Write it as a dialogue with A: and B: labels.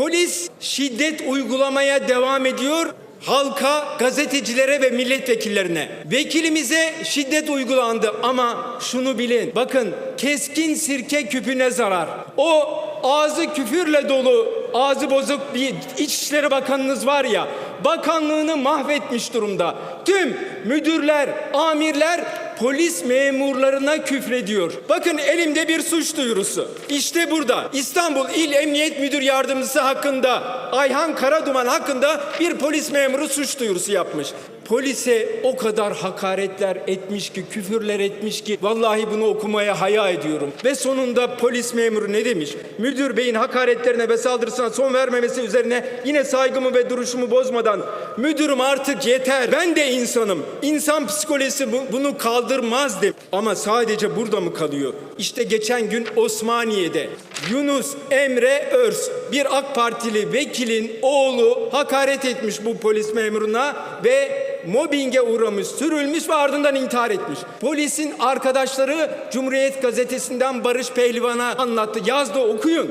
A: Polis şiddet uygulamaya devam ediyor. Halka, gazetecilere ve milletvekillerine. Vekilimize şiddet uygulandı ama şunu bilin. Bakın keskin sirke küpüne zarar. O ağzı küfürle dolu, ağzı bozuk bir İçişleri Bakanınız var ya, bakanlığını mahvetmiş durumda. Tüm müdürler, amirler polis memurlarına küfrediyor. Bakın elimde bir suç duyurusu. İşte burada İstanbul İl Emniyet Müdür Yardımcısı hakkında Ayhan Karaduman hakkında bir polis memuru suç duyurusu yapmış. Polise o kadar hakaretler etmiş ki, küfürler etmiş ki vallahi bunu okumaya haya ediyorum. Ve sonunda polis memuru ne demiş? Müdür beyin hakaretlerine ve saldırısına son vermemesi üzerine yine saygımı ve duruşumu bozmadan müdürüm artık yeter. Ben de insanım. İnsan psikolojisi bu- bunu kaldırmaz demiş. Ama sadece burada mı kalıyor? İşte geçen gün Osmaniye'de Yunus Emre Örs bir AK Partili vekilin oğlu hakaret etmiş bu polis memuruna ve mobbinge uğramış, sürülmüş ve ardından intihar etmiş. Polisin arkadaşları Cumhuriyet Gazetesi'nden Barış Pehlivan'a anlattı. Yazdı okuyun.